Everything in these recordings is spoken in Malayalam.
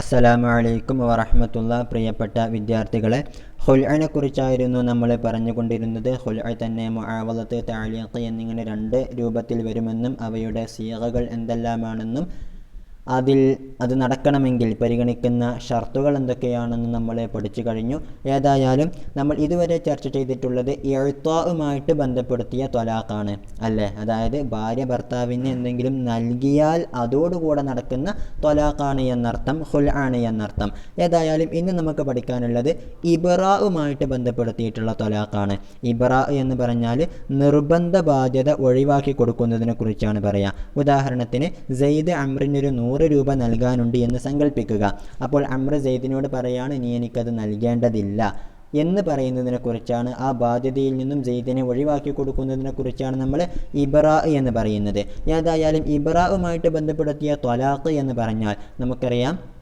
അസ്സലാമു അലൈക്കും വറഹമത്തുള്ള പ്രിയപ്പെട്ട വിദ്യാർത്ഥികളെ ഹുൽഅനെ കുറിച്ചായിരുന്നു നമ്മൾ പറഞ്ഞുകൊണ്ടിരുന്നത്. ഹുൽഅ തന്നെ മുആവലത്ത് താലിയത്ത് എന്നിങ്ങനെ രണ്ട് രൂപത്തിൽ വരുമെന്നും അവയുടെ സീകകൾ എന്തെല്ലാമാണെന്നും അതിൽ അത് നടക്കണമെങ്കിൽ പരിഗണിക്കുന്ന ഷർത്തുകൾ എന്തൊക്കെയാണെന്ന് നമ്മൾ പഠിച്ചു കഴിഞ്ഞു. ഏതായാലും നമ്മൾ ഇതുവരെ ചർച്ച ചെയ്തിട്ടുള്ളത് എഴുത്താവുമായിട്ട് ബന്ധപ്പെടുത്തിയ ത്വലാഖാണ് അല്ലേ? അതായത് ഭാര്യ ഭർത്താവിന് എന്തെങ്കിലും നൽകിയാൽ അതോടുകൂടെ നടക്കുന്ന ത്വലാഖാണ് എന്നർത്ഥം ഹുൽ ആണ് എന്നർത്ഥം. ഏതായാലും ഇന്ന് നമുക്ക് പഠിക്കാനുള്ളത് ഇബറാവുമായിട്ട് ബന്ധപ്പെടുത്തിയിട്ടുള്ള ത്വലാഖാണ് ഇബറ എന്ന് പറഞ്ഞാൽ നിർബന്ധ ബാധ്യത ഒഴിവാക്കി കൊടുക്കുന്നതിനെ കുറിച്ചാണ് പറയുക ഉദാഹരണത്തിന് സെയ്ദ് അമ്രിനൊരു രൂപ നൽകാനുണ്ട് എന്ന് സങ്കല്പിക്കുക അപ്പോൾ അമ്ര സെയ്ദിനോട് പറയാണ് നീ എനിക്കത് നൽകേണ്ടതില്ല. എന്ന് പറയുന്നതിനെക്കുറിച്ചാണ് ആ ബാധ്യതയിൽ നിന്നും ജെയ്ദിനെ ഒഴിവാക്കി കൊടുക്കുന്നതിനെക്കുറിച്ചാണ് നമ്മൾ ഇബ്രാ എന്ന് പറയുന്നത്. ഏതായാലും ഇബ്രാവുമായിട്ട് ബന്ധപ്പെടുത്തിയ ത്വലാഖ് എന്ന് പറഞ്ഞാൽ നമുക്കറിയാം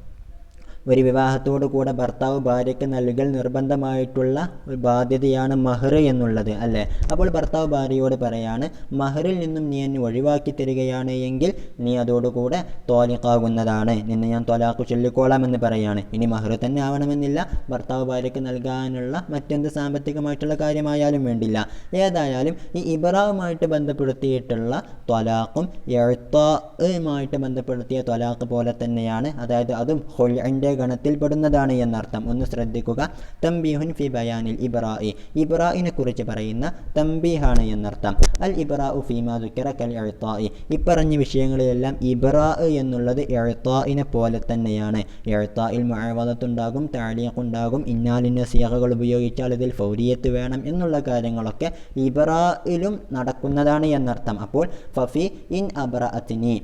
ഒരു വിവാഹത്തോടു കൂടെ ഭർത്താവ് ഭാര്യയ്ക്ക് നൽകൽ നിർബന്ധമായിട്ടുള്ള ഒരു ബാധ്യതയാണ് മഹർ എന്നുള്ളത് അല്ലേ? അപ്പോൾ ഭർത്താവ് ഭാര്യയോട് പറയാണ് മഹറിൽ നിന്നും നീ എന്നെ ഒഴിവാക്കി തരികയാണ് എങ്കിൽ നീ അതോടുകൂടെ തോലിക്കാകുന്നതാണ്. നിന്നെ ഞാൻ തൊലാക്കു ചൊല്ലിക്കോളാം എന്ന് പറയാണ്. ഇനി മഹർ തന്നെ ആവണമെന്നില്ല. ഭർത്താവ് ഭാര്യയ്ക്ക് നൽകാനുള്ള മറ്റെന്ത് സാമ്പത്തികമായിട്ടുള്ള കാര്യമായാലും വേണ്ടില്ല. ഏതായാലും ഈ ഇബറാവുമായിട്ട് ബന്ധപ്പെടുത്തിയിട്ടുള്ള ത്വലാഖും എഴുത്തുമായിട്ട് ബന്ധപ്പെടുത്തിയ ത്വലാഖ് പോലെ തന്നെയാണ്. അതായത് അതും ഹൊലിന്റെ ഗണത്തിൽപ്പെടുന്നതാണ് എന്നർത്ഥം ഒന്ന് ശ്രദ്ധിക്കുക. തംബീഹുൻ ഫി ബയാനിൽ ഇബ്രാഹി ഇബ്രാഹിനെ കുറിച്ച് പറയുന്ന തംബീഹാണ് എന്നർത്ഥം അൽ ഇബ്രാഉ ഫീമാ ദുക്കിറ കൽ എഴുത്തായി ഇപ്പറഞ്ഞ വിഷയങ്ങളിലെല്ലാം ഇബ്രാ എന്നുള്ളത് എഴുത്തായിനെ പോലെ തന്നെയാണ്. എഴുത്തായിൽ മഴവതത്തുണ്ടാകും താഴിയക്കുണ്ടാകും ഇന്നാലിന്ന സീഹകൾ ഉപയോഗിച്ചാൽ ഇതിൽ ഫൗരിയത്ത് വേണം എന്നുള്ള കാര്യങ്ങളൊക്കെ ഇബ്രായിലും നടക്കുന്നതാണ് എന്നർത്ഥം അപ്പോൾ ഫഫി ഇൻ അബ്രഅത്തിനി.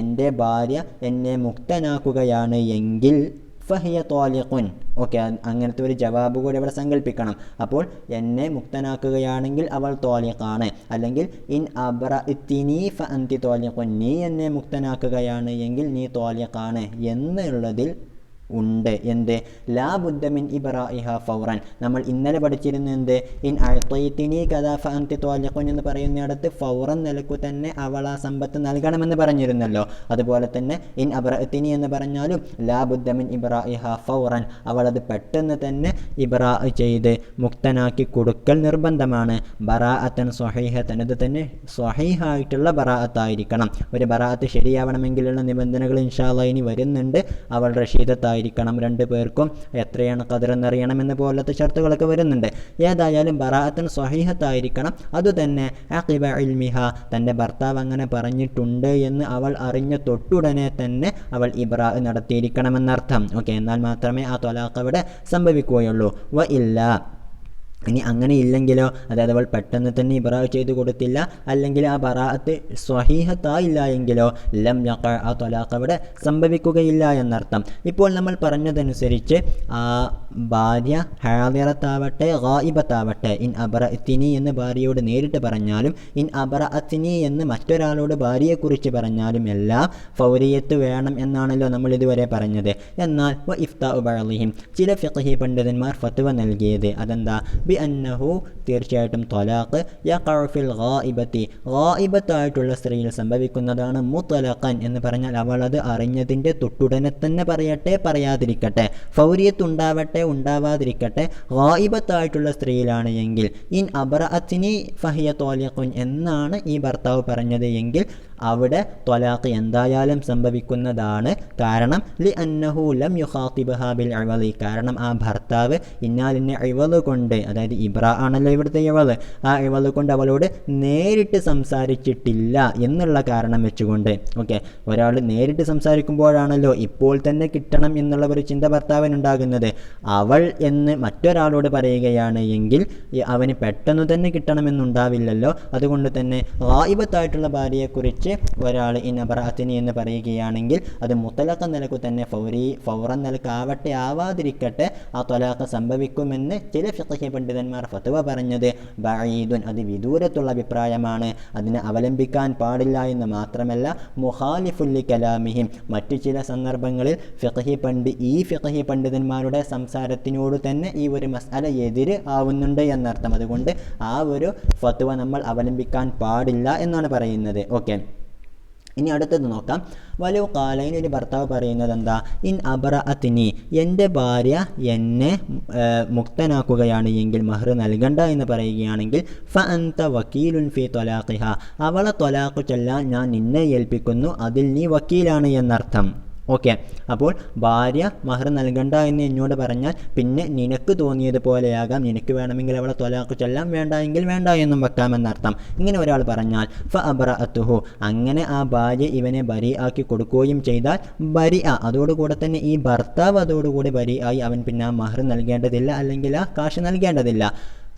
എന്റെ ഭാര്യ എന്നെ മുക്തനാക്കുകയാണ് എങ്കിൽ ഫഹിയ തോലിഖുൻ ഓക്കെ അങ്ങനത്തെ ഒരു ജവാബ് കൂടി ഇവിടെ സങ്കല്പിക്കണം അപ്പോൾ എന്നെ മുക്തനാക്കുകയാണെങ്കിൽ അവൾ തോലിഖാണ് അല്ലെങ്കിൽ ഇൻ അബ്ര ഇത്തിനി ഫ അന്തി തോലിഖുൻ നീ എന്നെ മുക്തനാക്കുകയാണ് എങ്കിൽ നീ തോലിഖാണ് എന്നുള്ളതിൽ ഉണ്ട്. എന്ത്? ലാ ബുദ്ധമിൻ ഫൗറൻ. നമ്മൾ ഇന്നലെ പഠിച്ചിരുന്നത് എന്ത്? ഇൻ അഴത്തൊയ്ത്തിനി കഥാഫ അന്തി എന്ന് പറയുന്നിടത്ത് ഫൗറൻ നിലക്കു തന്നെ അവൾ ആ സമ്പത്ത് നൽകണമെന്ന് പറഞ്ഞിരുന്നല്ലോ. അതുപോലെ തന്നെ ഇൻ അബ്രഅത്തിനി എന്ന് പറഞ്ഞാലും ലാ ബുദ്ധമിൻ ഇബ്രാഹിഹ ഫൗറൻ. അവൾ അത് പെട്ടെന്ന് തന്നെ ഇബ്രാ ചെയ്ത് മുക്തനാക്കി കൊടുക്കൽ നിർബന്ധമാണ്. ബറാഅത്തൻ സ്വഹീഹത്തൻ ഇത് തന്നെ സ്വഹീഹായിട്ടുള്ള ബറാഅത്തായിരിക്കണം. ഒരു ബറാഅത്ത് ശരിയാവണമെങ്കിലുള്ള നിബന്ധനകൾ ഇൻഷാല്ല ഇനി വരുന്നുണ്ട്. അവൾ റഷീദത്തായിരിക്കണം രണ്ട് പേർക്കും എത്രയാണ് കതിരെന്നറിയണമെന്ന് പോലത്തെ ഷർത്തുകളൊക്കെ വരുന്നുണ്ട്. ഏതായാലും ബറാഅത്തൻ സ്വഹീഹത്തായിരിക്കണം. അതുതന്നെ അഖിബ ഇൽമിഹ തന്റെ ഭർത്താവ് അങ്ങനെ പറഞ്ഞിട്ടുണ്ട് എന്ന് അവൾ അറിഞ്ഞ തൊട്ടുടനെ തന്നെ അവൾ ഇബ്രാ നടത്തിയിരിക്കണമെന്നർത്ഥം. ഓക്കെ എന്നാൽ മാത്രമേ ആ തൊലാഖ് അവിടെ സംഭവിക്കുകയുള്ളൂ. വ ഇല്ല. ഇനി അങ്ങനെ ഇല്ലെങ്കിലോ അതായത് അവൾ പെട്ടെന്ന് തന്നെ ഇബ്രാ ചെയ്തു കൊടുത്തില്ല അല്ലെങ്കിൽ ആ ബറാഅത്ത് സ്വഹീഹത്തായില്ല എങ്കിലോ ലം യഖ ആ തൊലാഖ് അവിടെ സംഭവിക്കുകയില്ല എന്നർത്ഥം. ഇപ്പോൾ നമ്മൾ പറഞ്ഞതനുസരിച്ച് ആ ഭാര്യ ഹാദിറത്താവട്ടെ ഗായിബത്താവട്ടെ ഇൻ അബറ ഇത്തിനി എന്ന് ഭാര്യയോട് നേരിട്ട് പറഞ്ഞാലും ഇൻ അബറ അത്തിനി എന്ന് മറ്റൊരാളോട് ഭാര്യയെക്കുറിച്ച് പറഞ്ഞാലും എല്ലാം ഫൗരിയത്ത് വേണം എന്നാണല്ലോ നമ്മൾ ഇതുവരെ പറഞ്ഞത്. എന്നാൽ ഇഫ്താ ഉബാളിഹിം ചില ഫിഖഹി പണ്ഡിതന്മാർ ഫത്വ നൽകിയത് അതെന്താ? ബി അന്നഹു തീർച്ചയായിട്ടും തൊലാഖ് യഖഫിൽ ഗായിബത്തി ഗായിബത്തായിട്ടുള്ള സ്ത്രീയിൽ സംഭവിക്കുന്നതാണ് മുത്തലഖൻ എന്ന് പറഞ്ഞാൽ അവൾ അത് അറിഞ്ഞതിന്റെ തൊട്ടുടനെ തന്നെ പറയട്ടെ പറയാതിരിക്കട്ടെ. ഫൗരിയത്ത് ഉണ്ടാവട്ടെ ഉണ്ടാവാതിരിക്കട്ടെ. ഗായിബത്തായിട്ടുള്ള സ്ത്രീയിലാണ് എങ്കിൽ ഇൻ അബ്രഅത്തിനി ഫഹിയ തോലിഖുൻ എന്നാണ് ഈ ഭർത്താവ് പറഞ്ഞത് എങ്കിൽ അവിടെ ത്വലാഖ് എന്തായാലും സംഭവിക്കുന്നതാണ്. കാരണം ലി അന്നഹു ലം യുഹാത്തിബഹ ബിൽ അഴവലി കാരണം ആ ഭർത്താവ് ഇന്നാലിന്നെ അഴിവൽ കൊണ്ട് അതായത് ഇബ്ര ആണല്ലോ ഇവിടുത്തെ ഇവൾ ആ ഇവൾ കൊണ്ട് അവളോട് നേരിട്ട് സംസാരിച്ചിട്ടില്ല എന്നുള്ള കാരണം വെച്ചുകൊണ്ട് ഓക്കെ ഒരാൾ നേരിട്ട് സംസാരിക്കുമ്പോഴാണല്ലോ ഇപ്പോൾ തന്നെ കിട്ടണം എന്നുള്ള ഒരു ചിന്ത ഭർത്താവിനുണ്ടാകുന്നത്. അവൾ എന്ന് മറ്റൊരാളോട് പറയുകയാണ് എങ്കിൽ അവന് പെട്ടെന്ന് തന്നെ കിട്ടണമെന്നുണ്ടാവില്ലല്ലോ. അതുകൊണ്ട് തന്നെ വായിബത്തായിട്ടുള്ള ഭാര്യയെക്കുറിച്ച് ഒരാൾ ഇൻ അബറാത്തിനി എന്ന് പറയുകയാണെങ്കിൽ അത് മുത്തലക്ക നിലയ്ക്ക് തന്നെ ഫൗരി ഫൗറൻ നിലക്കാവട്ടെ ആവാതിരിക്കട്ടെ ആ തൊലാഖ് സംഭവിക്കുമെന്ന് ചില ഫിഖഹി പണ്ഡിതന്മാർ ഫത്വ പറഞ്ഞത്. ബഈദുൻ അത് വിദൂരത്തുള്ള അഭിപ്രായമാണ്. അതിനെ അവലംബിക്കാൻ പാടില്ല എന്ന് മാത്രമല്ല മുഹാലിഫുല്ലി കലാമിഹിം മറ്റു ചില സന്ദർഭങ്ങളിൽ ഫിഖഹി പണ്ഡി ഈ ഫിഖഹി പണ്ഡിതന്മാരുടെ സംസാരത്തിനോട് തന്നെ ഈ ഒരു മസാല എതിര് ആവുന്നുണ്ട് എന്നർത്ഥം. അതുകൊണ്ട് ആ ഒരു ഫത്വ നമ്മൾ അവലംബിക്കാൻ പാടില്ല എന്നാണ് പറയുന്നത്. ഓക്കെ. ഇനി അടുത്തത് നോക്കാം. വലു കാലയിന് ഒരു ഭർത്താവ് പറയുന്നത് എന്താ? ഇൻ അബറ അതിനി എന്റെ ഭാര്യ എന്നെ മുക്തനാക്കുകയാണ് എങ്കിൽ മഹർ നൽകണ്ട എന്ന് പറയുകയാണെങ്കിൽ ഫ അന്ത വക്കീലുൻ ഫി തൊലാഖിഹ. അവളെ തൊലാക്കു ചൊല്ലാൻ ഞാൻ നിന്നെ ഏൽപ്പിക്കുന്നു അതിൽ നീ വക്കീലാണ് എന്നർത്ഥം. ഓക്കെ. അപ്പോൾ ഭാര്യ മഹർ നൽകണ്ട എന്ന് എന്നോട് പറഞ്ഞാൽ പിന്നെ നിനക്ക് തോന്നിയതുപോലെയാകാം. നിനക്ക് വേണമെങ്കിൽ അവളെ തൊലാക്ക് ചൊല്ലാം വേണ്ട എങ്കിൽ വേണ്ട എന്നും വെക്കാമെന്നർത്ഥം. ഇങ്ങനെ ഒരാൾ പറഞ്ഞാൽ ഫ അബ്ര അത്തുഹു അങ്ങനെ ആ ഭാര്യ ഇവനെ ബരി ആക്കി കൊടുക്കുകയും ചെയ്താൽ ബരി ആ അതോടുകൂടെ തന്നെ ഈ ഭർത്താവ് അതോടുകൂടി ബരി ആയി അവൻ പിന്നെ ആ മഹർ നൽകേണ്ടതില്ല അല്ലെങ്കിൽ ആ കാശ് നൽകേണ്ടതില്ല.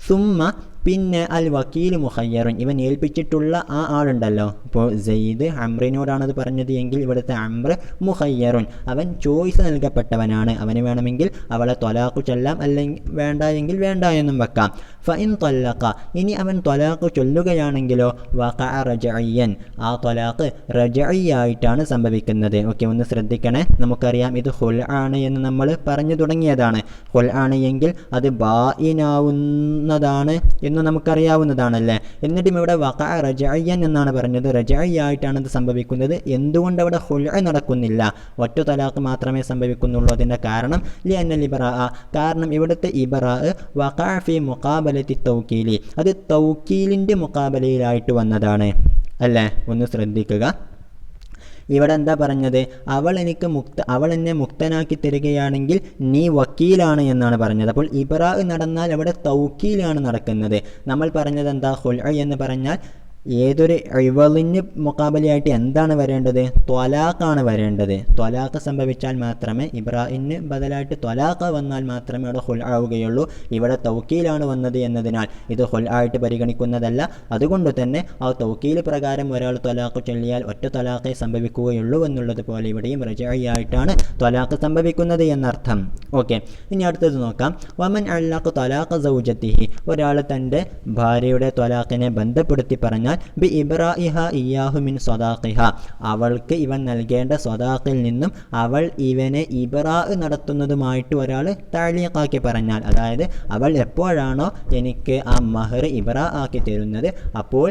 സുമ്മ പിന്നെ അൽ വക്കീൽ മുഹയ്യറുൻ. ഇവൻ ഏൽപ്പിച്ചിട്ടുള്ള ആ ആളുണ്ടല്ലോ. ഇപ്പോൾ സെയ്ദ് അമ്രിനോടാണത് പറഞ്ഞത് എങ്കിൽ ഇവിടുത്തെ അമ്ര മുഹയ്യറുൻ. അവൻ ചോയ്സ് നൽകപ്പെട്ടവനാണ്. അവന് വേണമെങ്കിൽ അവളെ തൊലാക്കു ചൊല്ലാം അല്ലെങ്കിൽ വേണ്ട എങ്കിൽ വേണ്ട എന്നും വെക്കാം. ഫൈൻ തൊല്ലക്ക ഇനി അവൻ തൊലാക്കു ചൊല്ലുകയാണെങ്കിലോ? വക റജയ്യൻ ആ തൊലാക്ക് റജയ്യായിട്ടാണ് സംഭവിക്കുന്നത്. ഓക്കെ ഒന്ന് ശ്രദ്ധിക്കണേ. നമുക്കറിയാം ഇത് ഹുൽ ആണ് എന്ന് നമ്മൾ പറഞ്ഞു തുടങ്ങിയതാണ്. ഹുൽ ആണ് എങ്കിൽ അത് ബായിനാവുന്നതാണ് എന്ന് നമുക്കറിയാവുന്നതാണല്ലേ. എന്നിട്ടും ഇവിടെ വക റജയ്യൻ എന്നാണ് പറഞ്ഞത്. റജയ്യായിട്ടാണ് ഇത് സംഭവിക്കുന്നത്. എന്തുകൊണ്ട് അവിടെ ഹുൽഅ നടക്കുന്നില്ല? ഒറ്റ തലാഖ് മാത്രമേ സംഭവിക്കുന്നുള്ളൂ അതിന്റെ കാരണം. ലി അന്നൽ ഇബറ കാരണം ഇവിടുത്തെ ഇബറ വഖാഫി മുക്കാബലത്തി തൗക്കീലി അത് തൗക്കീലിന്റെ മുക്കാബലയിലായിട്ട് വന്നതാണ്. അല്ലേ? ഒന്ന് ശ്രദ്ധിക്കുക. ഇവിടെ എന്താ പറഞ്ഞത്? അവൾ എനിക്ക് മുക്ത അവൾ എന്നെ മുക്തനാക്കി തരികയാണെങ്കിൽ നീ വക്കീലാണ് എന്നാണ് പറഞ്ഞത്. അപ്പോൾ ഇബ്രാഹ് നടന്നാൽ അവിടെ തൗക്കീലാണ് നടക്കുന്നത്. നമ്മൾ പറഞ്ഞത് എന്താ ഹുൽ എന്ന് പറഞ്ഞാൽ ഏതൊരു ഇവളിന് മുക്കാബലയായിട്ട് എന്താണ് വരേണ്ടത്? ത്വലാഖാണ് വരേണ്ടത്. ത്വലാഖ് സംഭവിച്ചാൽ മാത്രമേ ഇബ്രാഹിന് ബദലായിട്ട് ത്വലാഖ വന്നാൽ മാത്രമേ അവിടെ ഹുൽ ആവുകയുള്ളൂ. ഇവിടെ തൗക്കീലാണ് വന്നത് എന്നതിനാൽ ഇത് ഹുൽ ആയിട്ട് പരിഗണിക്കുന്നതല്ല. അതുകൊണ്ട് തന്നെ ആ തൗക്കീൽ പ്രകാരം ഒരാൾ ത്വലാഖ് ചൊല്ലിയാൽ ഒറ്റ ത്വലാഖേ സംഭവിക്കുകയുള്ളൂ എന്നുള്ളത് പോലെ ഇവിടെയും റജായിട്ടാണ് ത്വലാഖ് സംഭവിക്കുന്നത് എന്നർത്ഥം. ഓക്കെ. ഇനി അടുത്തത് നോക്കാം. വമൻ അള്ളാഖ് ത്വലാഖ് സൗജത്തിഹി. ഒരാൾ തന്റെ ഭാര്യയുടെ ത്വലാഖിനെ ബന്ധപ്പെടുത്തി പറഞ്ഞാൽ ബി ഇബ്രാഹിഹ ഇയാഹുമിൻ സ്വദാഖിഹ. അവൾക്ക് ഇവൻ നൽകേണ്ട സ്വദാഖിൽ നിന്നും അവൾ ഇവനെ ഇബ്രാ നടത്തുന്നതുമായിട്ട് ഒരാൾ താഴീഖാക്കി പറഞ്ഞാൽ അതായത് അവൾ എപ്പോഴാണോ എനിക്ക് ആ മഹർ ഇബ്രാ ആക്കി തരുന്നത് അപ്പോൾ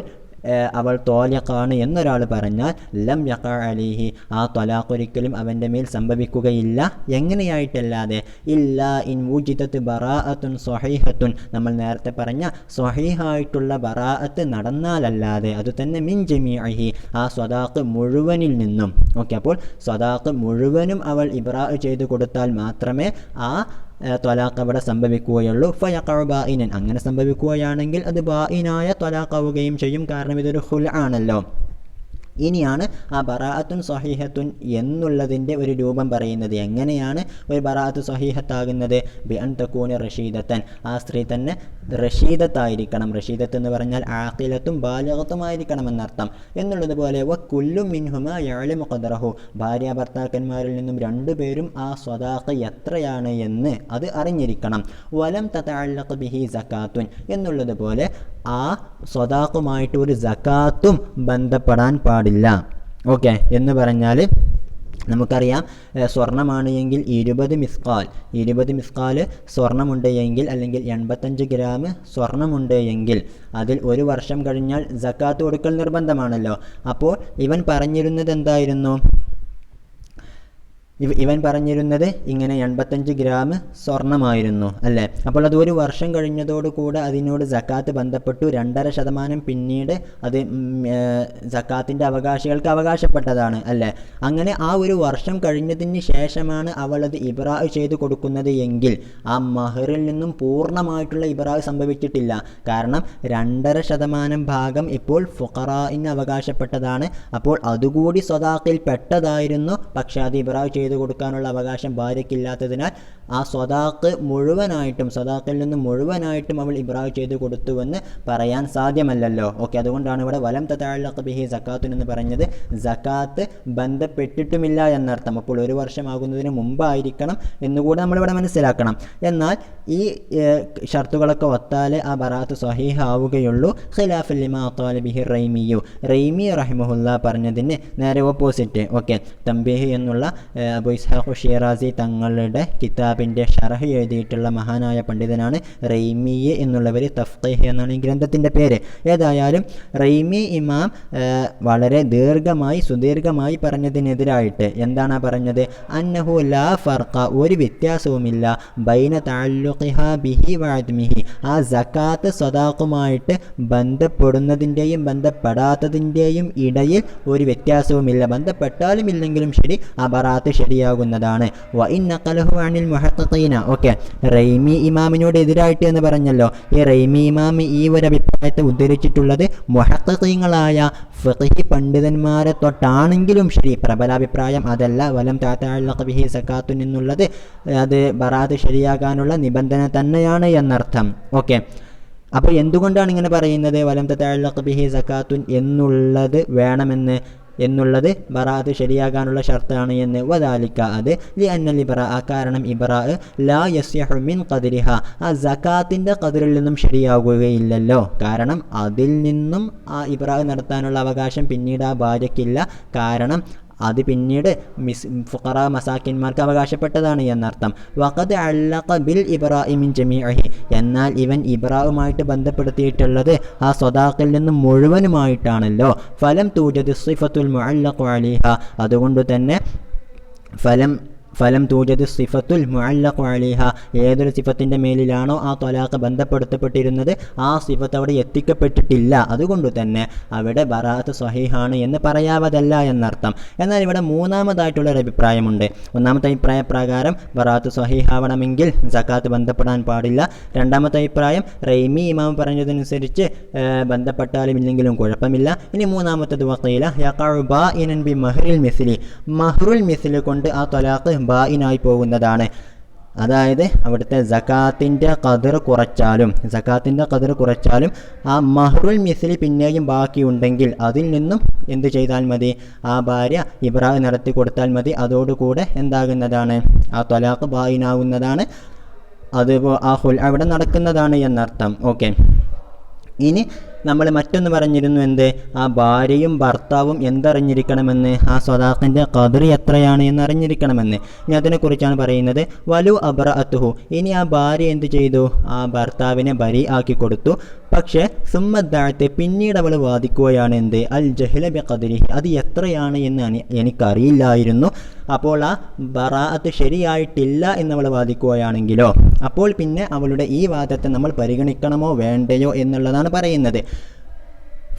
അവൾ തോലക്കാണ് എന്നൊരാൾ പറഞ്ഞാൽ ലം യക്ക അലിഹി ആ തൊലാഖ് ഒരിക്കലും അവന്റെ മേൽ സംഭവിക്കുകയില്ല. എങ്ങനെയായിട്ടല്ലാതെ ഇല്ല ഇൻ ഊജിതത്ത് ബറാഅത്തുൻ സ്വഹീഹത്തുൻ നമ്മൾ നേരത്തെ പറഞ്ഞ സ്വഹീഹായിട്ടുള്ള ബറാഅത്ത് നടന്നാലല്ലാതെ അതുതന്നെ മിൻ ജമീഅഹി ആ സ്വദാഖ് മുഴുവനിൽ നിന്നും. ഓക്കെ അപ്പോൾ സ്വദാഖ് മുഴുവനും അവൾ ഇബ്രാ ചെയ്തു കൊടുത്താൽ മാത്രമേ ആ ത്വലാഖ് അവിടെ സംഭവിക്കുകയുള്ളൂ. ഫയഖഉ ബായിനൻ അങ്ങനെ സംഭവിക്കുകയാണെങ്കിൽ അത് ബായിനായ ത്വലാഖാവുകയും ചെയ്യും. കാരണം ഇതൊരു ഹുൽ ആണല്ലോ. ഇനിയാണ് ആ ബറാഅത്തുൻ സ്വഹീഹത്തുൻ എന്നുള്ളതിന്റെ ഒരു രൂപം പറയുന്നത്. എങ്ങനെയാണ് ഒരു ബറാഅത്ത് സ്വഹീഹത്താകുന്നത് ബി അൻ തക്കൂന് റഷീദത്തൻ. ആ സ്ത്രീ തന്നെ റഷീദത്തായിരിക്കണം. റഷീദത്ത് എന്ന് പറഞ്ഞാൽ ആഖിലത്തും ബാലകത്തുമായിരിക്കണം എന്നർത്ഥം എന്നുള്ളത് പോലെ വ കുല്ലും മിൻഹുമ യാളി മുഖദറഹു ഭാര്യ ഭർത്താക്കന്മാരിൽ നിന്നും രണ്ടുപേരും ആ സ്വദാഖ് എത്രയാണ് എന്ന് അത് അറിഞ്ഞിരിക്കണം. വലം തതഅല്ലഖ് ബിഹി സക്കാത്തുൻ എന്നുള്ളതുപോലെ ആ സ്വതാക്കുമായിട്ട് ഒരു സക്കാത്തും ബന്ധപ്പെടാൻ പാടില്ല. ഓക്കെ? എന്ന് പറഞ്ഞാൽ നമുക്കറിയാം സ്വർണമാണ് എങ്കിൽ ഇരുപത് മിസ്കാൽ. ഇരുപത് മിസ്കാൽ സ്വർണമുണ്ട് എങ്കിൽ അല്ലെങ്കിൽ എൺപത്തഞ്ച് ഗ്രാം സ്വർണമുണ്ട് എങ്കിൽ അതിൽ ഒരു വർഷം കഴിഞ്ഞാൽ ജക്കാത്ത് കൊടുക്കൽ നിർബന്ധമാണല്ലോ. അപ്പോൾ ഇവൻ പറഞ്ഞിരുന്നത് എന്തായിരുന്നു? ഇവൻ പറഞ്ഞിരുന്നത് ഇങ്ങനെ എൺപത്തഞ്ച് ഗ്രാം സ്വർണമായിരുന്നു അല്ലേ? അപ്പോൾ അത് ഒരു വർഷം കഴിഞ്ഞതോടുകൂടെ അതിനോട് ജക്കാത്ത് ബന്ധപ്പെട്ടു. രണ്ടര ശതമാനം പിന്നീട് അത് ജക്കാത്തിന്റെ അവകാശികൾക്ക് അവകാശപ്പെട്ടതാണ് അല്ലേ? അങ്ങനെ ആ ഒരു വർഷം കഴിഞ്ഞതിന് ശേഷമാണ് അവൾ അത് ഇബ്രാഹ് ചെയ്തു കൊടുക്കുന്നത് എങ്കിൽ ആ മഹറിൽ നിന്നും പൂർണമായിട്ടുള്ള ഇബ്രാഹ് സംഭവിച്ചിട്ടില്ല. കാരണം രണ്ടര ശതമാനം ഭാഗം ഇപ്പോൾ ഫുഖറായിന് അവകാശപ്പെട്ടതാണ്. അപ്പോൾ അതുകൂടി സ്വതാക്കിൽ പെട്ടതായിരുന്നു. പക്ഷേ അത് ചെയ്തു കൊടുക്കാനുള്ള അവകാശം ഭാര്യയ്ക്കില്ലാത്തതിനാൽ ആ സ്വതാക്ക് മുഴുവനായിട്ടും സ്വതാക്കിൽ നിന്ന് മുഴുവനായിട്ടും അവൾ ഇബ്രാഹ് ചെയ്തു കൊടുത്തുവെന്ന് പറയാൻ സാധ്യമല്ലല്ലോ. ഓക്കെ അതുകൊണ്ടാണ് ഇവിടെ വലം തതാഴക്ക് ബിഹി സക്കാത്തുൻ എന്ന് പറഞ്ഞത്. സക്കാത്ത് ബന്ധപ്പെട്ടിട്ടുമില്ല എന്നർത്ഥം. അപ്പോൾ ഒരു വർഷമാകുന്നതിന് മുമ്പായിരിക്കണം എന്നുകൂടെ നമ്മളിവിടെ മനസ്സിലാക്കണം. എന്നാൽ ഈ ഷർത്തുകളൊക്കെ ഒത്താലേ ആ ബറാത്ത് സഹീഹ് ആവുകയുള്ളൂ ഖിലാഫിലിമാ ബിഹി റൈമിയു. റൈമി റഹിമഹുല്ല പറഞ്ഞതിന് നേരെ ഓപ്പോസിറ്റ്. ഓക്കെ തമ്പിഹി എന്നുള്ള അബു ഇസ്ഹാഖു ഷിറാസി തങ്ങളുടെ കിതാബിന്റെ ഷറഹ് എഴുതിയിട്ടുള്ള മഹാനായ പണ്ഡിതനാണ് റെയ്മിയെ എന്നുള്ളവർ തഫ്തീഹ് എന്നാണ് ഈ ഗ്രന്ഥത്തിന്റെ പേര്. ഏതായാലും റെയ്മി ഇമാം വളരെ ദീർഘമായി സുദീർഘമായി പറഞ്ഞതിനെതിരായിട്ട് എന്താണ് പറഞ്ഞത്? അന്നഹു ലാ ഫർഖ ഒരു വ്യത്യാസവുമില്ല. ബൈന താലുഖിഹ ബിഹി വഅദ്മിഹി ആ സക്കാത്ത് സ്വദാഖുമായിട്ട് ബന്ധപ്പെടുന്നതിന്റെയും ബന്ധപ്പെടാത്തതിന്റെയും ഇടയിൽ ഒരു വ്യത്യാസവുമില്ല. ബന്ധപ്പെട്ടാലും ഇല്ലെങ്കിലും ശരി അബറാത്ത് ബറാത്ത് ശരിയാകുന്നതാണ്. അനിൽ ഓക്കെ. റൈമി ഇമാമിനോട് എതിരായിട്ട് എന്ന് പറഞ്ഞല്ലോ. ഈ റൈമി ഇമാമി ഈ ഒരു അഭിപ്രായത്തെ ഉദ്ധരിച്ചിട്ടുള്ളത് മുഹഖഖീങ്ങളായ ഫിഹി പണ്ഡിതന്മാരെ തൊട്ടാണെങ്കിലും ശരി. പ്രബലാഭിപ്രായം അതല്ല. വലം താത്താഹി സക്കാത്തു നിന്നുള്ളത് അത് ബറാത്ത് ശരിയാകാനുള്ള നിബന്ധന തന്നെയാണ് എന്നർത്ഥം. ഓക്കെ. അപ്പോൾ എന്തുകൊണ്ടാണ് ഇങ്ങനെ പറയുന്നത്? വലം തത്താഴ ബിഹി സക്കാത്തുൻ എന്നുള്ളത് വേണമെന്ന്. എന്നുള്ളത് ബറാത്ത് ശരിയാകാനുള്ള ഷർത്താണ് എന്ന് വദാലിക്ക അത്. ലി അന്നൽ ഇബറ കാരണം ഇബറ ലാ യസ്യഹു മിൻ ഖദരിഹ. ആ സക്കാത്തിന്റെ കതിരിൽ നിന്നും ശരിയാകുകയില്ലല്ലോ. കാരണം അതിൽ നിന്നും ആ ഇബ്രാഹ് നടത്താനുള്ള അവകാശം പിന്നീട് ആ ഭാര്യയ്ക്കില്ല. കാരണം അത് പിന്നീട് മിസ് ഫുഖറ മസാക്കിന്മാർക്ക് അവകാശപ്പെട്ടതാണ് എന്നർത്ഥം. വഖദ് അല്ലഖ ബിൽ ഇബ്രാഹിമിൻ ജമീഅഹി. എന്നാൽ ഇവൻ ഇബ്രാഹുമായിട്ട് ബന്ധപ്പെടുത്തിയിട്ടുള്ളത് ആ സ്വദാഖിൽ നിന്ന് മുഴുവനുമായിട്ടാണല്ലോ. ഫലം തൂജത് സിഫത്തുൽ മുഅല്ലഖു അലിഹ. അതുകൊണ്ട് തന്നെ ഫലം ഫലം തൂജത് സിഫത്തുൽ മുഅല്ലഖു അലിഹ. ഏതൊരു സിഫത്തിന്റെ മേലിലാണോ ആ തൊലാഖ് ബന്ധപ്പെടുത്തപ്പെട്ടിരുന്നത് ആ സിഫത്ത് അവിടെ എത്തിക്കപ്പെട്ടിട്ടില്ല. അതുകൊണ്ട് തന്നെ അവിടെ ബറാത്ത് സ്വഹീഹാണ് എന്ന് പറയാവതല്ല എന്നർത്ഥം. എന്നാൽ ഇവിടെ മൂന്നാമതായിട്ടുള്ള ഒരു അഭിപ്രായമുണ്ട്. ഒന്നാമത്തെ അഭിപ്രായ പ്രകാരം ബറാത്ത് സഹീഹാവണമെങ്കിൽ സക്കാത്ത് ബന്ധപ്പെടാൻ പാടില്ല. രണ്ടാമത്തെ അഭിപ്രായം റെയ്മി ഇമാം പറഞ്ഞതനുസരിച്ച് ബന്ധപ്പെട്ടാലും ഇല്ലെങ്കിലും കുഴപ്പമില്ല. ഇനി മൂന്നാമത്തത് വക്കീല ബി മഹ്റിൽ മിസ്ലി. മഹ്റുൽ മിസ്ലി കൊണ്ട് ആ തൊലാഖ് ബായിനായി പോകുന്നതാണ്. അതായത് അവിടുത്തെ സക്കാത്തിന്റെ കതിർ കുറച്ചാലും സക്കാത്തിന്റെ കതിർ കുറച്ചാലും ആ മഹ്റുൽ മിസ്ലി പിന്നെയും ബാക്കിയുണ്ടെങ്കിൽ അതിൽ നിന്നും എന്ത് ചെയ്താൽ മതി? ആ ഭാര്യ ഇബ്രാഹിം നടത്തി കൊടുത്താൽ മതി. അതോടുകൂടെ എന്താകുന്നതാണ്? ആ തൊലാഖ് ബായിനാകുന്നതാണ് അതുപോലെ ആ ഹുൽ അവിടെ നടക്കുന്നതാണ് എന്നർത്ഥം. ഓക്കെ. ഇനി നമ്മൾ മറ്റൊന്ന് പറഞ്ഞിരുന്നു എന്ത്? ആ ഭാര്യയും ഭർത്താവും എന്തറിഞ്ഞിരിക്കണമെന്ന്? ആ സ്വദാഖിന്റെ കതിർ എത്രയാണ് എന്ന് അറിഞ്ഞിരിക്കണമെന്ന് അതിനെക്കുറിച്ചാണ് പറയുന്നത്. വലു അബ്ര അത്തുഹു ഇനി ആ ഭാര്യ എന്ത് ചെയ്തു? ആ ഭർത്താവിനെ ബരി ആക്കി കൊടുത്തു. പക്ഷേ സുമ്മദ്ദാഴത്തെ പിന്നീട് അവൾ വാദിക്കുകയാണ് എന്ത്? അൽ ജഹില ബി ഖദരി അത് എത്രയാണ് എന്ന് എനിക്കറിയില്ലായിരുന്നു. അപ്പോൾ ആ ബറാഅത്ത് ശരിയായിട്ടില്ല എന്നവൾ വാദിക്കുകയാണെങ്കിലോ? അപ്പോൾ പിന്നെ അവളുടെ ഈ വാദത്തെ നമ്മൾ പരിഗണിക്കണമോ വേണ്ടയോ എന്നുള്ളതാണ് പറയുന്നത്.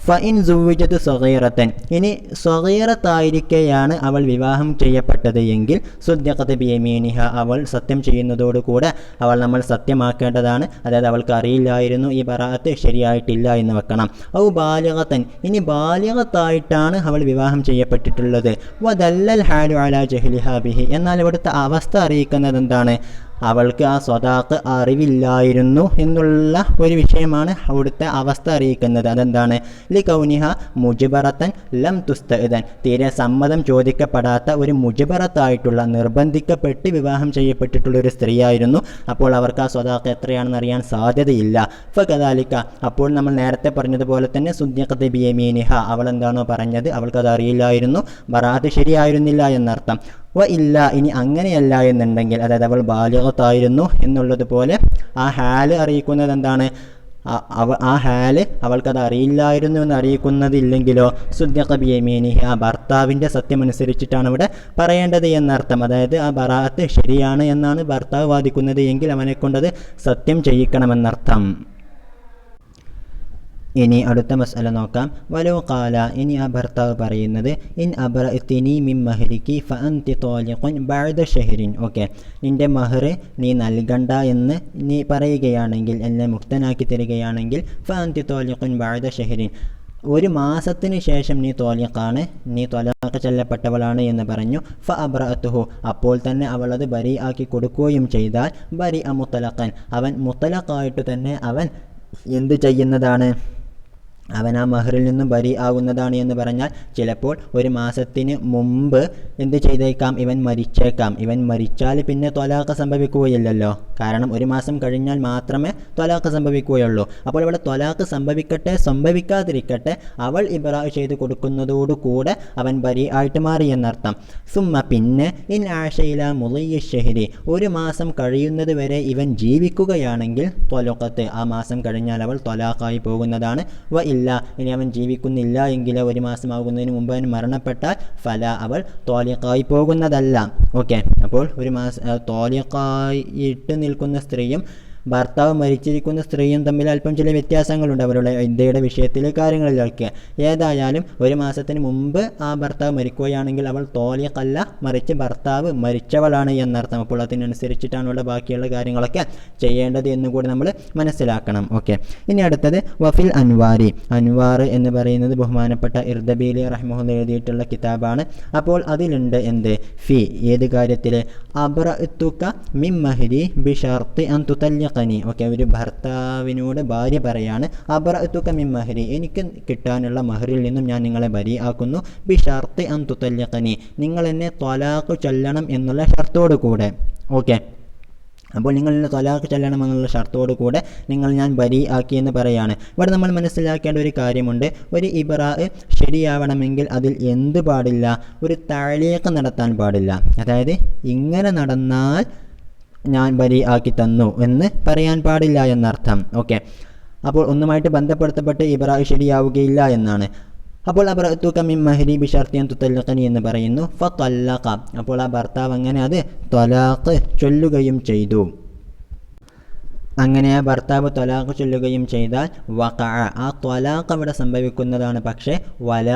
ഫഇൻ സുവിജത്ത് സ്വഗീറത്തൻ ഇനി സൊഹീറത്തായിരിക്കെയാണ് അവൾ വിവാഹം ചെയ്യപ്പെട്ടത് എങ്കിൽ സുദ്യഖത്ത് ബിയമീനിഹ അവൾ സത്യം ചെയ്യുന്നതോടുകൂടെ അവൾ നമ്മൾ സത്യമാക്കേണ്ടതാണ്. അതായത് അവൾക്ക് അറിയില്ലായിരുന്നു ഈ ബറാത്ത് ശരിയായിട്ടില്ല എന്ന് വെക്കണം. ഔ ബാലികത്തൻ ഇനി ബാലികത്തായിട്ടാണ് അവൾ വിവാഹം ചെയ്യപ്പെട്ടിട്ടുള്ളത്. വദല്ലൽ ഹാലു അല ജഹ്ലിഹ ബിഹി. എന്നാൽ ഇവിടുത്തെ അവസ്ഥ അറിയിക്കുന്നത് എന്താണ് അവൾക്ക് ആ സ്വതാക്ക് അറിവില്ലായിരുന്നു എന്നുള്ള ഒരു വിഷയമാണ് അവിടുത്തെ അവസ്ഥ അറിയിക്കുന്നത്. അതെന്താണ്? ലി കൗനിഹ മുജിബറത്തൻ ലം തുസ്തഇദൻ. തീരെ സമ്മതം ചോദിക്കപ്പെടാത്ത ഒരു മുജിബറത്തായിട്ടുള്ള നിർബന്ധിക്കപ്പെട്ട് വിവാഹം ചെയ്യപ്പെട്ടിട്ടുള്ള ഒരു സ്ത്രീയായിരുന്നു. അപ്പോൾ അവർക്ക് ആ സ്വതാക്ക് എത്രയാണെന്ന് അറിയാൻ സാധ്യതയില്ല. ഫകദാലിക്ക അപ്പോൾ നമ്മൾ നേരത്തെ പറഞ്ഞതുപോലെ തന്നെ സുദ്യഖത്ത് അവൾ എന്താണോ പറഞ്ഞത് അവൾക്കത് അറിയില്ലായിരുന്നു. ബറാത്ത് ശരിയായിരുന്നില്ല എന്നർത്ഥം. വ ഇല്ല ഇനി അങ്ങനെയല്ല എന്നുണ്ടെങ്കിൽ അതായത് അവൾ ബാലികത്തായിരുന്നു എന്നുള്ളതുപോലെ ആ ഹാൽ അറിയിക്കുന്നത് എന്താണ്? അവ ആ ഹാൽ അവൾക്കത് അറിയില്ലായിരുന്നു എന്ന് അറിയിക്കുന്നതില്ലെങ്കിലോ സുദ്യഖബിയമീനി ആ ഭർത്താവിന്റെ സത്യമനുസരിച്ചിട്ടാണ് ഇവിടെ പറയേണ്ടത് എന്നർത്ഥം. അതായത് ആ ബറാത്ത് ശരിയാണ് എന്നാണ് ഭർത്താവ് വാദിക്കുന്നത് എങ്കിൽ അവനെ കൊണ്ടത് സത്യം ചെയ്യിക്കണമെന്നർത്ഥം. ഇനി അടുത്ത മസല നോക്കാം. വലോ കാല ഇനി ആ ഭർത്താവ് പറയുന്നത് ഇൻ അബ്ര തിനി മിം മഹരിക്ക് ഫഅന്തി തോലിഖുൻ ബഅദ ഷഹരിൻ ഓക്കെ. നിന്റെ മഹർ നീ നൽകണ്ട എന്ന് നീ പറയുകയാണെങ്കിൽ എന്നെ മുക്തനാക്കി തരികയാണെങ്കിൽ ഫഅന്തി തോലിഖുൻ ബഅദ ഷെഹരിൻ ഒരു മാസത്തിന് ശേഷം നീ തോലിക്കാണ് നീ തൊലാഖ് ചെല്ലപ്പെട്ടവളാണ് എന്ന് പറഞ്ഞു. ഫ അബ്രഅത്തുഹു അപ്പോൾ തന്നെ അവളത് ബരി ആക്കി കൊടുക്കുകയും ചെയ്താൽ ബരി അ മുത്തലക്കൻ അവൻ മുത്തലക്കായിട്ട് തന്നെ അവൻ എന്ത് ചെയ്യുന്നതാണ്? അവൻ ആ മഹറിൽ നിന്നും ബരി ആകുന്നതാണ് എന്ന് പറഞ്ഞാൽ ചിലപ്പോൾ ഒരു മാസത്തിന് മുമ്പ് എന്ത് ചെയ്തേക്കാം? ഇവൻ മരിച്ചേക്കാം. ഇവൻ മരിച്ചാൽ പിന്നെ ത്വലാഖ് സംഭവിക്കുകയില്ലല്ലോ. കാരണം ഒരു മാസം കഴിഞ്ഞാൽ മാത്രമേ ത്വലാഖ് സംഭവിക്കുകയുള്ളൂ. അപ്പോൾ ഇവിടെ ത്വലാഖ് സംഭവിക്കട്ടെ സംഭവിക്കാതിരിക്കട്ടെ അവൾ ഇബ്രാ ചെയ്ത് കൊടുക്കുന്നതോടുകൂടെ അവൻ ബരി ആയിട്ട് മാറി എന്നർത്ഥം. സുമ്മ പിന്നെ ഇൻ ആഷയില മുളയ്യ ഷെഹരി. ഒരു മാസം കഴിയുന്നത് വരെ ഇവൻ ജീവിക്കുകയാണെങ്കിൽ തൊലക്കത്ത് ആ മാസം കഴിഞ്ഞാൽ അവൾ ത്വലാഖായി പോകുന്നതാണ്. വ ഇല്ല. ഇനി അവൻ ജീവിക്കുന്നില്ല. എങ്കിൽ ഒരു മാസമാകുന്നതിന് മുമ്പ് അവൻ മരണപ്പെട്ടാൽ ഫല അവൾ തോലിക്കായി പോകുന്നതല്ല. ഓക്കെ അപ്പോൾ ഒരു മാസം തോലിക്കായിട്ട് നിൽക്കുന്ന സ്ത്രീയും ഭർത്താവ് മരിച്ചിരിക്കുന്ന സ്ത്രീയും തമ്മിൽ അല്പം ചില വ്യത്യാസങ്ങളുണ്ട്. അവരുടെ ഇന്ത്യയുടെ വിഷയത്തിലെ കാര്യങ്ങളിലൊക്കെ. ഏതായാലും ഒരു മാസത്തിന് മുമ്പ് ആ ഭർത്താവ് മരിക്കുകയാണെങ്കിൽ അവൾ തോലിയക്കല്ല മറിച്ച് ഭർത്താവ് മരിച്ചവളാണ് എന്നർത്ഥം. അപ്പോൾ അതിനനുസരിച്ചിട്ടാണ് ഇവിടെ ബാക്കിയുള്ള കാര്യങ്ങളൊക്കെ ചെയ്യേണ്ടത് എന്നുകൂടി നമ്മൾ മനസ്സിലാക്കണം. ഓക്കെ. ഇനി അടുത്തത് വഫിൽ അൻവാരി. അൻവാർ എന്ന് പറയുന്നത് ബഹുമാനപ്പെട്ട ഇർദബീലി റഹ്മുഹ് എഴുതിയിട്ടുള്ള കിതാബാണ്. അപ്പോൾ അതിലുണ്ട് എന്ത്? ഫി. ഏത് കാര്യത്തിൽ? അബ്രത്തുക്ക മിം മഹരി ബിഷർത്തി അൻ തുതല്യഖനി ഓക്കെ ഒരു ഭർത്താവിനോട് ഭാര്യ പറയാണ് അബ്രത്തുക്ക മിം മഹരി. എനിക്ക് കിട്ടാനുള്ള മഹറിൽ നിന്നും ഞാൻ നിങ്ങളെ ബരി ആക്കുന്നു ബിഷർത്തി അൻ തുതല്യഖനി നിങ്ങൾ എന്നെ ത്വലാഖ് ചൊല്ലണം എന്നുള്ള ഷർത്തോട് കൂടെ. ഓക്കെ. അപ്പോൾ നിങ്ങൾ എന്നെ തൊലാഖ് ചെല്ലണമെന്നുള്ള ഷർത്തോടു കൂടെ നിങ്ങൾ ഞാൻ ബരി ആക്കി എന്ന് പറയാണ്. ഇവിടെ നമ്മൾ മനസ്സിലാക്കേണ്ട ഒരു കാര്യമുണ്ട്. ഒരു ഇബ്രാ ശരിയാവണമെങ്കിൽ അതിൽ എന്ത് പാടില്ല? ഒരു താഴേക്ക് നടത്താൻ പാടില്ല. അതായത് ഇങ്ങനെ നടന്നാൽ ഞാൻ ബരി ആക്കി തന്നു എന്ന് പറയാൻ പാടില്ല എന്നർത്ഥം. ഓക്കെ അപ്പോൾ ഒന്നുമായിട്ട് ബന്ധപ്പെടുത്തപ്പെട്ട് ഇബ്രാ ശരിയാവുകയില്ല എന്നാണ്. അപ്പോൾ അബ്രത്തുക മിൻ മഹരി ബിഷർത്തിയൻ തുത്തല്ലഖനി എന്ന് പറയുന്നു ഫത്തല്ലഖ അപ്പോൾ ആ ഭർത്താവ് അങ്ങനെ അത് ത്വലാഖ് ചൊല്ലുകയും ചെയ്തു. അങ്ങനെ ആ ഭർത്താവ് ത്വലാഖ് ചൊല്ലുകയും ചെയ്താൽ വക ആ ത്വലാഖ് അവിടെ സംഭവിക്കുന്നതാണ് പക്ഷേ വല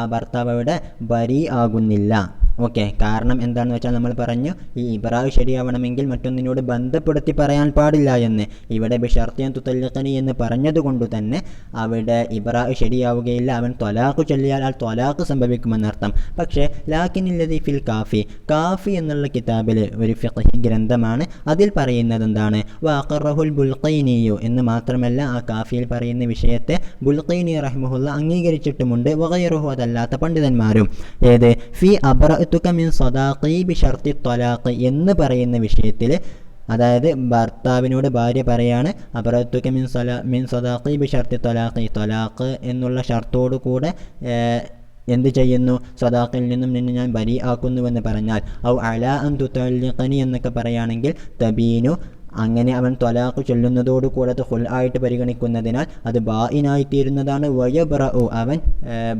ആ ഭർത്താവ് അവിടെ ബരി ആകുന്നില്ല. ഓക്കെ കാരണം എന്താണെന്ന് വെച്ചാൽ നമ്മൾ പറഞ്ഞു ഈ ഇബ്രാവ് ശരിയാവണമെങ്കിൽ മറ്റൊന്നിനോട് ബന്ധപ്പെടുത്തി പറയാൻ പാടില്ല എന്ന്. ഇവിടെ ബിഷർത്തിയൻ തുത്തല്ലഖനി എന്ന് പറഞ്ഞതുകൊണ്ട് തന്നെ അവിടെ ഇബ്രാവ് ശരിയാവുകയില്ല അവൻ തൊലാക്ക് ചൊല്ലിയാൽ ആ തൊലാക്ക് സംഭവിക്കുമെന്നർത്ഥം. പക്ഷേ ലാക്കിനില്ലതി ഫിൽ കാഫി കാഫി എന്നുള്ള കിതാബിൽ ഒരു ഫിഖഹി ഗ്രന്ഥമാണ് അതിൽ പറയുന്നത് എന്താണ്? വാഖറഹുൽ ബുൽഖൈനിയു എന്ന് മാത്രമല്ല ആ കാഫിയിൽ പറയുന്ന വിഷയത്തെ ബുൽഖൈനി റഹ്മുല്ല അംഗീകരിച്ചിട്ടുമുണ്ട് വകയറുഹു അതല്ലാത്ത പണ്ഡിതന്മാരും. ഏത്? ഫി എന്ന് പറയുന്ന വിഷയത്തിൽ അതായത് ഭർത്താവിനോട് ഭാര്യ പറയാണ് ത്വലാഖ് എന്നുള്ള ഷർത്തോടു കൂടെ എന്ത് ചെയ്യുന്നു? സദാഖിൽ നിന്നും നിന്നെ ഞാൻ ബരി ആക്കുന്നുവെന്ന് പറഞ്ഞാൽ ഔ അല അൻ തുത്തലിഖനി എന്നൊക്കെ പറയുകയാണെങ്കിൽ തബീനു അങ്ങനെ അവൻ ത്വലാഖ് ചൊല്ലുന്നതോട് കൂടെ അത് ഹുൽ ആയിട്ട് പരിഗണിക്കുന്നതിനാൽ അത് ബായിനായി തീരുന്നതാണ് വയബ്ര അവൻ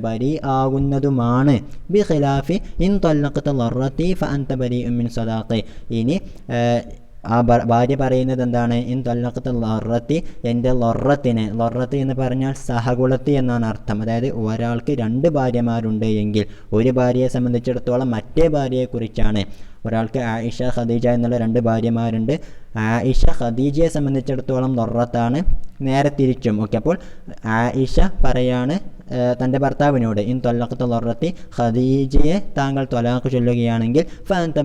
ബരി ആകുന്നതുമാണ്. ബി ഖിലാഫി ഇൻ തൊല്ലഖത്ത് ലൊറത്തി ഫ ബരി മിൻ സദാഖി. ഇനി ആ ഭാര്യ പറയുന്നത് എന്താണ്? ഇൻ തൊല്ലക്കത്ത് ലൊറത്തി എന്റെ ലൊറത്തിനെ. ലൊറത്തി എന്ന് പറഞ്ഞാൽ സഹകുളത്തി എന്നാണ് അർത്ഥം. അതായത് ഒരാൾക്ക് രണ്ട് ഭാര്യമാരുണ്ട് എങ്കിൽ ഒരു ഭാര്യയെ സംബന്ധിച്ചിടത്തോളം മറ്റേ ഭാര്യയെക്കുറിച്ചാണ്. ഒരാൾക്ക് ആയിഷ ഖദീജ എന്നുള്ള രണ്ട് ഭാര്യമാരുണ്ട്. ആയിഷ ഖദീജയെ സംബന്ധിച്ചിടത്തോളം ദൊറത്താണ് നേരെ തിരിച്ചും. ഓക്കെ അപ്പോൾ ആയിഷ പറയാണ് തന്റെ ഭർത്താവിനോട് ഇൻ തൊല്ലഖത്ത് ലൊറത്തി ഖദീജയെ താങ്കൾ തൊലാഖ് ചൊല്ലുകയാണെങ്കിൽ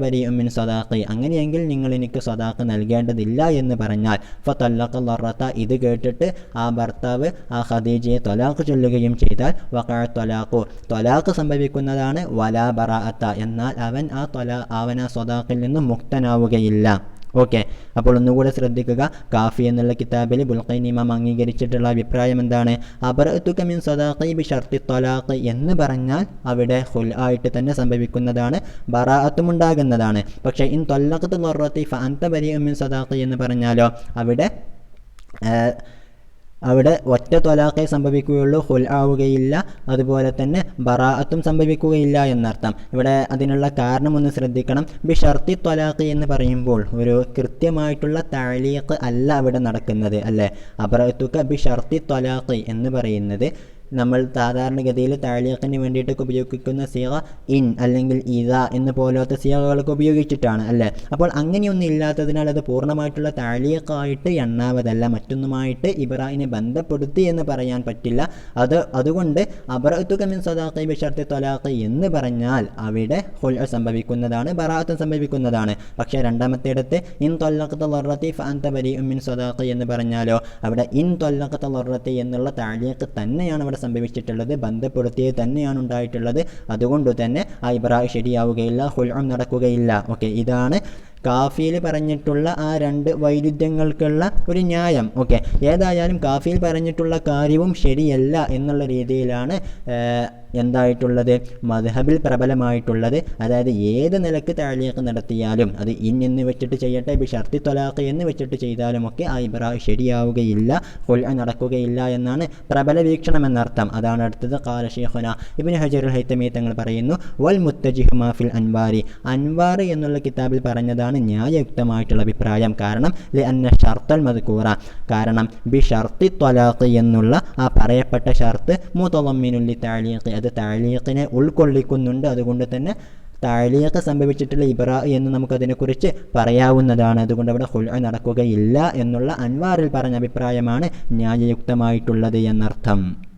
ബരി ഉമ്മിൻ സദാഖി. അങ്ങനെയെങ്കിൽ നിങ്ങൾ എനിക്ക് സദാഖ് നൽകേണ്ടതില്ല എന്ന് പറഞ്ഞാൽ ഫ തൊല്ലഖ് ലൊറത്ത ഇത് കേട്ടിട്ട് ആ ഭർത്താവ് ആ ഖദീജയെ തൊലാഖ് ചൊല്ലുകയും ചെയ്താൽ വക്കാ തൊലാഖു. തൊലാഖ് സംഭവിക്കുന്നതാണ് വലാ ബറാഅത്ത. എന്നാൽ അവൻ ആ തൊല അവൻ ആ സ്വദാഖിൽ നിന്നും മുക്തനാവുകയില്ല. ഓക്കെ. അപ്പോൾ ഒന്നുകൂടെ ശ്രദ്ധിക്കുക. കാഫി എന്നുള്ള കിതാബിൽ ബുൽഖൈൻ ഇമാം അംഗീകരിച്ചിട്ടുള്ള അഭിപ്രായം എന്താണ് അബർത്തുക്കമിൻ സദാഖൈബ് ഷർത്തി തൊലാഖ് എന്ന് പറഞ്ഞാൽ അവിടെ ഹുൽ ആയിട്ട് തന്നെ സംഭവിക്കുന്നതാണ് ബറാഅത്തും ഉണ്ടാകുന്നതാണ് പക്ഷേ ഇൻ തൊല്ലഖത്ത് ലൊറത്തി ഫ അന്ത ബരി മിൻ സദാഖി എന്ന് പറഞ്ഞാലോ അവിടെ അവിടെ ഒറ്റ തൊലാഖേ സംഭവിക്കുകയുള്ളൂ ഹുൽ ആവുകയില്ല. അതുപോലെ തന്നെ ബറാഅത്തും സംഭവിക്കുകയില്ല എന്നർത്ഥം. ഇവിടെ അതിനുള്ള കാരണം ഒന്ന് ശ്രദ്ധിക്കണം. ബി ഷർത്തി ത്വലാഖ് എന്ന് പറയുമ്പോൾ ഒരു കൃത്യമായിട്ടുള്ള താലീഖ് അല്ല അവിടെ നടക്കുന്നത് അല്ലേ? അബറത്തുക ബി ഷർത്തി ത്വലാഖ് എന്ന് പറയുന്നത്. നമ്മൾ സാധാരണഗതിയിൽ താഴേക്കിന് വേണ്ടിയിട്ടൊക്കെ ഉപയോഗിക്കുന്ന സീറ ഇൻ അല്ലെങ്കിൽ ഇത എന്ന പോലത്തെ സീറകളൊക്കെ ഉപയോഗിച്ചിട്ടാണ് അല്ലേ? അപ്പോൾ അങ്ങനെയൊന്നും ഇല്ലാത്തതിനാൽ അത് പൂർണമായിട്ടുള്ള താഴേക്കായിട്ട് എണ്ണാവതല്ല. മറ്റൊന്നുമായിട്ട് ഇബ്രാഹിനെ ബന്ധപ്പെടുത്തി എന്ന് പറയാൻ പറ്റില്ല. അത് അതുകൊണ്ട് അബറത്തുകമിൻ സദാഖി ബിഷർത്തി തൊലാഖി എന്ന് പറഞ്ഞാൽ അവിടെ ഹുൽ സംഭവിക്കുന്നതാണ് ബറാത്ത് സംഭവിക്കുന്നതാണ്. പക്ഷേ രണ്ടാമത്തേടത്ത് ഇൻ തൊല്ലഖത്ത് ലൊറത്തി ഫാൻത ബരി ഉമ്മിൻ സദാഖി എന്ന് പറഞ്ഞാലോ അവിടെ ഇൻ തൊല്ലഖത്ത് ലൊറത്തി എന്നുള്ള താഴേക്ക് തന്നെയാണ് അവിടെ സംഭവിച്ചിട്ടുള്ളത് ബന്ധപ്പെടുത്തിയത് തന്നെയാണ് ഉണ്ടായിട്ടുള്ളത്. അതുകൊണ്ട് തന്നെ ആ ഇബ്രാഹിം ശരിയാവുകയില്ല ഹുൽഅം നടക്കുകയില്ല. ഓക്കെ ഇതാണ് കാഫിയിൽ പറഞ്ഞിട്ടുള്ള ആ രണ്ട് വൈരുദ്ധ്യങ്ങൾക്കുള്ള ഒരു ന്യായം. ഓക്കെ. ഏതായാലും കാഫിയിൽ പറഞ്ഞിട്ടുള്ള കാര്യവും ശരിയല്ല എന്നുള്ള രീതിയിലാണ് എന്തായിട്ടുള്ളത്? മദ്ഹബിൽ പ്രബലമായിട്ടുള്ളത്. അതായത് ഏത് നിലയ്ക്ക് താഴേക്ക് നടത്തിയാലും അത് ഇൻ എന്ന് വെച്ചിട്ട് ചെയ്യട്ടെ ഇപ്പം ഷർത്തി തൊലാഖ് എന്ന് വെച്ചിട്ട് ചെയ്താലും ഒക്കെ ആ ഇബ്രാ ശരിയാവുകയില്ല ഹുൽ നടക്കുകയില്ല എന്നാണ് പ്രബല വീക്ഷണം എന്നർത്ഥം. അതാണ് അടുത്തത്. കാല ഷെയ്ഖുന ഇബിൻ ഹജറുൽ ഹൈത്തമി തങ്ങൾ പറയുന്നു വൽ മുത്തജിഹ് മാഫിൽ അൻവാരി. അൻവാർ എന്നുള്ള കിതാബിൽ പറഞ്ഞതാണ് ന്യായയുക്തമായിട്ടുള്ള അഭിപ്രായം. കാരണം അന്ന ഷർത്തൽ മധുക്കൂറ കാരണം ബി ഷർത്തി ത്വലാഖ് എന്നുള്ള ആ പറയപ്പെട്ട ഷർത്ത് മുതലമ്മിനുള്ളി താലീഖ്. അത് താലീഖിനെ ഉൾക്കൊള്ളിക്കുന്നുണ്ട്. അതുകൊണ്ട് തന്നെ താഴീഖ് സംഭവിച്ചിട്ടുള്ള ഇബ്ര എന്ന് നമുക്കതിനെക്കുറിച്ച് പറയാവുന്നതാണ്. അതുകൊണ്ട് അവിടെ ഹുൽ നടക്കുകയില്ല എന്നുള്ള അൻവാറിൽ പറഞ്ഞ അഭിപ്രായമാണ് ന്യായയുക്തമായിട്ടുള്ളത് എന്നർത്ഥം.